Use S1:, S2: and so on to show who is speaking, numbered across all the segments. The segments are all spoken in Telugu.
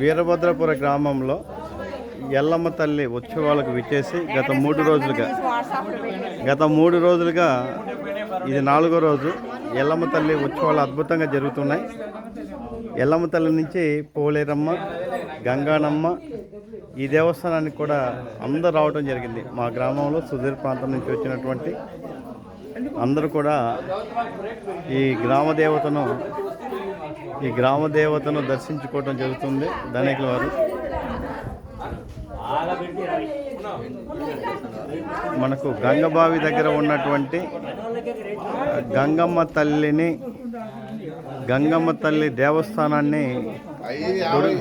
S1: వీరభద్రపుర గ్రామంలో ఎల్లమ్మ తల్లి ఉత్సవాలకు విచ్చేసి గత మూడు రోజులుగా గత మూడు రోజులుగా ఇది నాలుగో రోజు ఎల్లమ్మ తల్లి ఉత్సవాలు అద్భుతంగా జరుగుతున్నాయి. ఎల్లమ్మ తల్లి నుంచి పోలేరమ్మ గంగానమ్మ ఈ దేవస్థానానికి కూడా అందరూ రావడం జరిగింది. మా గ్రామంలో సుధీర్ ప్రాంతం నుంచి వచ్చినటువంటి అందరూ కూడా ఈ గ్రామ దేవతను ఈ గ్రామ దేవతను దర్శించుకోవడం జరుగుతుంది. ధనికుల వారు. మనకు గంగబావి దగ్గర ఉన్నటువంటి గంగమ్మ తల్లిని గంగమ్మ తల్లి దేవస్థానాన్ని గుడి-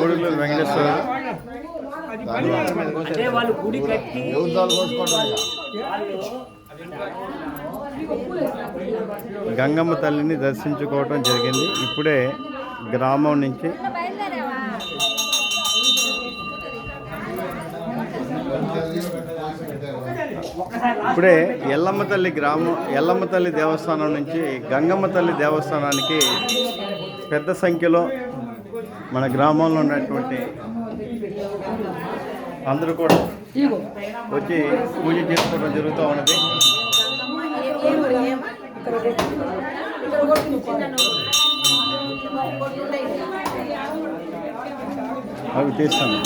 S1: గుడిలో వెంకటేశ్వర
S2: వాళ్ళు గుడి కట్టి
S1: గంగమ్మ తల్లిని దర్శించుకోవటం జరిగింది. ఇప్పుడే గ్రామం నుంచి ఇప్పుడే ఎల్లమ్మ తల్లి గ్రామం ఎల్లమ్మ తల్లి దేవస్థానం నుంచి గంగమ్మ తల్లి దేవస్థానానికి పెద్ద సంఖ్యలో మన గ్రామంలో ఉన్నటువంటి అందరూ కూడా వచ్చి పూజ చేసుకోవడం జరుగుతూ ఉన్నది. అవి తీస్తాను.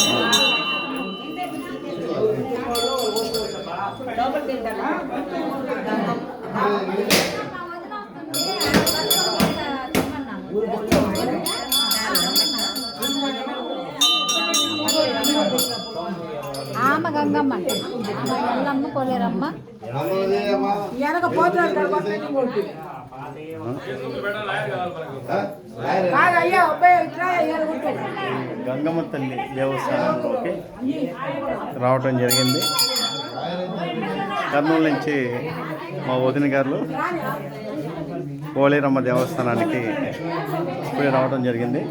S3: ఆమె గంగమ్మ అంటే. ఆమె ఎల్లమ్మ కొలేరమ్మ
S1: గంగమ్మ తల్లి దేవస్థానంలోకి రావటం జరిగింది. కర్నూలు నుంచి మా వదిన గారు పోలేరమ్మ దేవస్థానానికి ఇప్పుడే రావడం జరిగింది.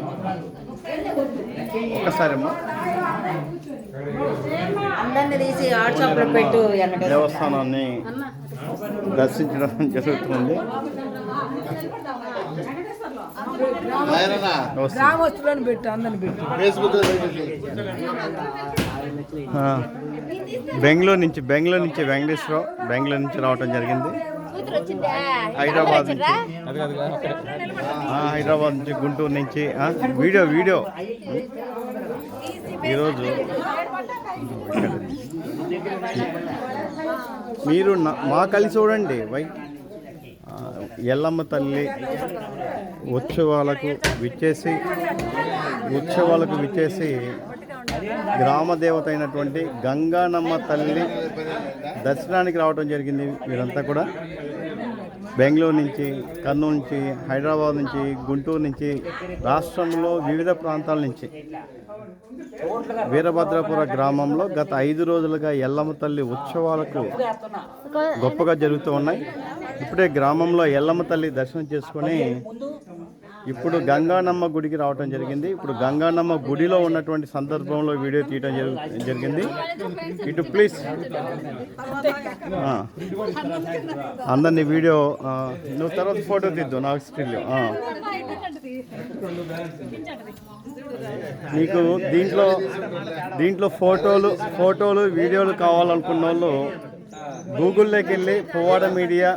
S1: ఒక్కసారి అమ్మా
S4: అందరిని తీసి పెట్టు
S1: దేవస్థానాన్ని దర్శించడం జరుగుతుంది. నమస్తే.
S5: గ్రామస్తులను పెట్టు అందరిని పెట్టు.
S1: ఆ, బెంగళూరు నుంచి బెంగళూరు నుంచి వెంకటేశ్వరరావు బెంగళూరు నుంచి రావటం జరిగింది. హైదరాబాద్ నుంచి. ఆ, హైదరాబాద్ నుంచి గుంటూరు నుంచి. Video video. ఈరోజు మీరు నా- మా కలిసి చూడండి వై. ఎల్లమ్మ తల్లి ఉత్సవాలకు విచ్చేసి ఉత్సవాలకు విచ్చేసి గ్రామ దేవత అయినటువంటి గంగానమ్మ తల్లి దర్శనానికి రావడం జరిగింది వీరంతా కూడా. బెంగళూరు నుంచి కర్నూలు నుంచి హైదరాబాద్ నుంచి గుంటూరు నుంచి రాష్ట్రంలో వివిధ ప్రాంతాల నుంచి. వీరభద్రపుర గ్రామంలో గత ఐదు రోజులుగా ఎల్లమ్మ తల్లి ఉత్సవాలకు గొప్పగా జరుగుతూ ఉన్నాయి. ఇప్పుడే గ్రామంలో ఎల్లమ్మ తల్లి దర్శనం చేసుకొని ఇప్పుడు గంగానమ్మ గుడికి రావటం జరిగింది. ఇప్పుడు గంగానమ్మ గుడిలో ఉన్నటువంటి సందర్భంలో వీడియో తీయటం జరిగింది. ఇటు ప్లీజ్. అందరినీ వీడియో నువ్వు తర్వాత ఫోటో తీద్దు నాకు స్టిల్ నీకు దీంట్లో దీంట్లో ఫోటోలు ఫోటోలు వీడియోలు కావాలనుకున్న వాళ్ళు గూగుల్లోకి వెళ్ళి పువ్వాడ మీడియా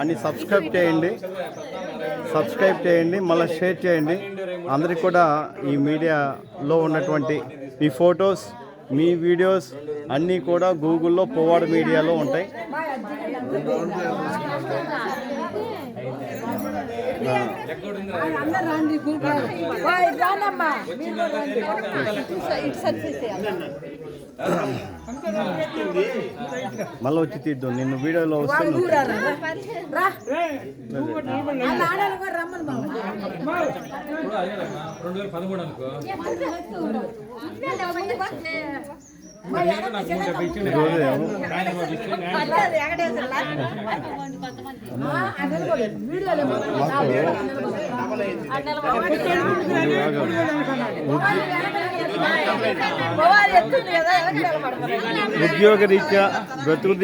S1: అని సబ్స్క్రైబ్ చేయండి. సబ్స్క్రైబ్ చేయండి మళ్ళీ షేర్ చేయండి. అందరికి కూడా ఈ మీడియాలో ఉన్నటువంటి మీ ఫొటోస్ మీ వీడియోస్ అన్నీ కూడా గూగుల్లో పువ్వాడ మీడియాలో ఉంటాయి.
S5: రండి
S1: మళ్ళీ వచ్చి తీద్దాం నిన్ను వీడియోలో వస్తే
S5: వాళ్ళు
S1: నువ్వు
S5: ఊరారా? రా. వాళ్ళ ఆడవాళ్ళు కూడా రమ్మని బాబు.
S1: ఈరోజు
S5: ఆ, అది నిలబడలేదు. వీడియోలో
S1: ఉద్యోగ రీత్యా బ్రతుకు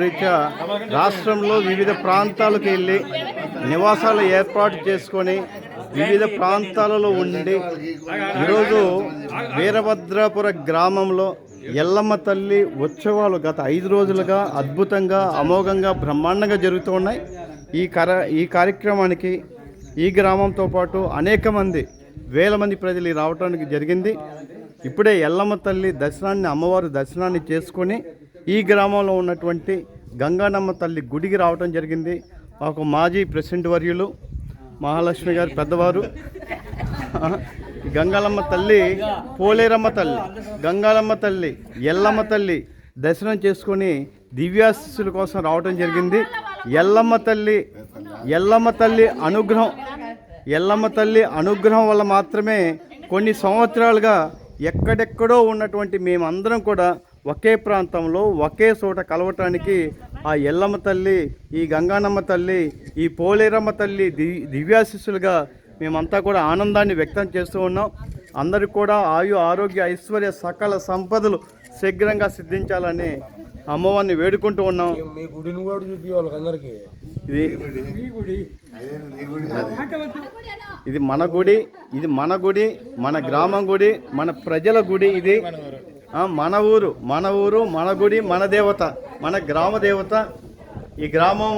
S1: రీత్యా రాష్ట్రంలో వివిధ ప్రాంతాలకు వెళ్ళి నివాసాలు ఏర్పాటు చేసుకొని వివిధ ప్రాంతాలలో ఉండి ఈరోజు వీరభద్రాపుర గ్రామంలో ఎల్లమ్మ తల్లి ఉత్సవాలు గత ఐదు రోజులుగా అద్భుతంగా అమోఘంగా బ్రహ్మాండంగా జరుగుతూ ఉన్నాయి. ఈ కర ఈ కార్యక్రమానికి ఈ గ్రామంతో పాటు అనేక మంది వేల మంది ప్రజలు రావడానికి జరిగింది. ఇప్పుడే ఎల్లమ్మ తల్లి దర్శనాన్ని అమ్మవారు దర్శనాన్ని చేసుకొని ఈ గ్రామంలో ఉన్నటువంటి గంగానమ్మ తల్లి గుడికి రావటం జరిగింది. ఒక మాజీ ప్రెసిడెంట్ వర్యులు మహాలక్ష్మి గారి పెద్దవారు. గంగాలమ్మ తల్లి పోలేరమ్మ తల్లి గంగాలమ్మ తల్లి ఎల్లమ్మ తల్లి దర్శనం చేసుకొని దివ్యాశిస్సుల కోసం రావటం జరిగింది. ఎల్లమ్మ తల్లి ఎల్లమ్మ తల్లి అనుగ్రహం ఎల్లమ్మ తల్లి అనుగ్రహం వల్ల మాత్రమే కొన్ని సంవత్సరాలుగా ఎక్కడెక్కడో ఉన్నటువంటి మేమందరం కూడా ఒకే ప్రాంతంలో ఒకే చోట కలవటానికి ఆ ఎల్లమ్మ తల్లి ఈ గంగానమ్మ తల్లి ఈ పోలేరమ్మ తల్లి ది దివ్యాశిస్సులుగా మేమంతా కూడా ఆనందాన్ని వ్యక్తం చేస్తూ ఉన్నాం. అందరికి కూడా ఆయు ఆరోగ్య ఐశ్వర్య సకల సంపదలు శీఘ్రంగా సిద్ధించాలని అమ్మవారిని వేడుకుంటూ ఉన్నాం.
S2: మీ గుడిని కూడా
S1: ఇది ఇది మన గుడి ఇది మన గుడి మన గ్రామం గుడి మన ప్రజల గుడి ఇది. మన ఊరు మన ఊరు మన గుడి మన దేవత మన గ్రామ దేవత. ఈ గ్రామం?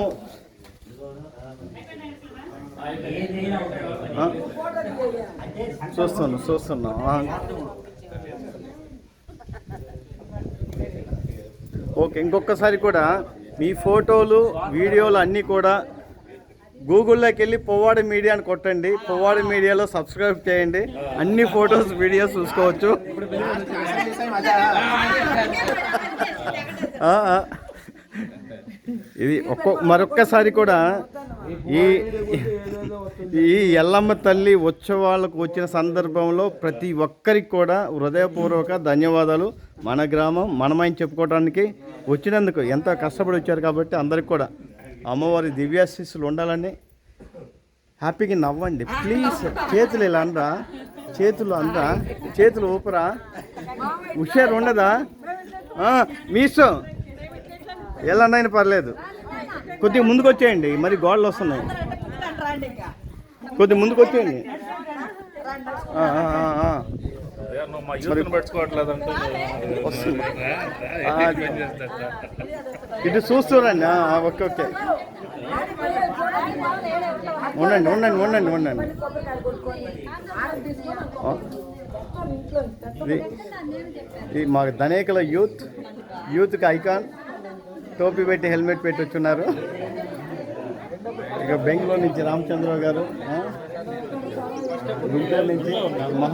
S1: చూస్తున్నా చూస్తున్నా. ఓకే ఇంకొకసారి కూడా మీ ఫోటోలు వీడియోలు అన్నీ కూడా గూగుల్లోకి వెళ్ళి పొవ్వాడి మీడియా అని కొట్టండి. పొవ్వాడి మీడియాలో సబ్స్క్రైబ్ చేయండి. అన్ని ఫొటోస్ వీడియోస్ చూసుకోవచ్చు. ఇది ఒక్కో మరొక్కసారి కూడా ఈ ఈ ఎల్లమ్మ తల్లి ఉత్సవాలకు వచ్చిన సందర్భంలో ప్రతి ఒక్కరికి కూడా హృదయపూర్వక ధన్యవాదాలు. మన గ్రామం మనమైన చెప్పుకోవడానికి వచ్చినందుకు ఎంతో కష్టపడి వచ్చారు కాబట్టి అందరికి కూడా అమ్మవారి దివ్యాశీస్సులు ఉండాలని హ్యాపీగా నవ్వండి. ప్లీజ్ చేతులు ఇలా అనరా. చేతులు అనరా. చేతులు ఊపరా. హుషారు ఉండదా? ఆ, మీ ఇష్టం. ఎలా పర్లేదు. కొద్దిగా ముందుకు వచ్చేయండి మరి గోడలు వస్తున్నాయి. కొద్దిగా ముందుకు వచ్చేయండి. ఇటు చూస్తురండి. ఆ, ఓకే ఓకే. ఉండండి ఉండండి ఉండండి ఉండండి. ఇది ఇది మా ధనేకల యూత్ యూత్కి ఐకాన్ టోపీ పెట్టి హెల్మెట్ పెట్టి వచ్చున్నారు. ఇక బెంగళూరు నుంచి రామచంద్రరావు గారు ఆ? గుంటూరు నుంచి మహా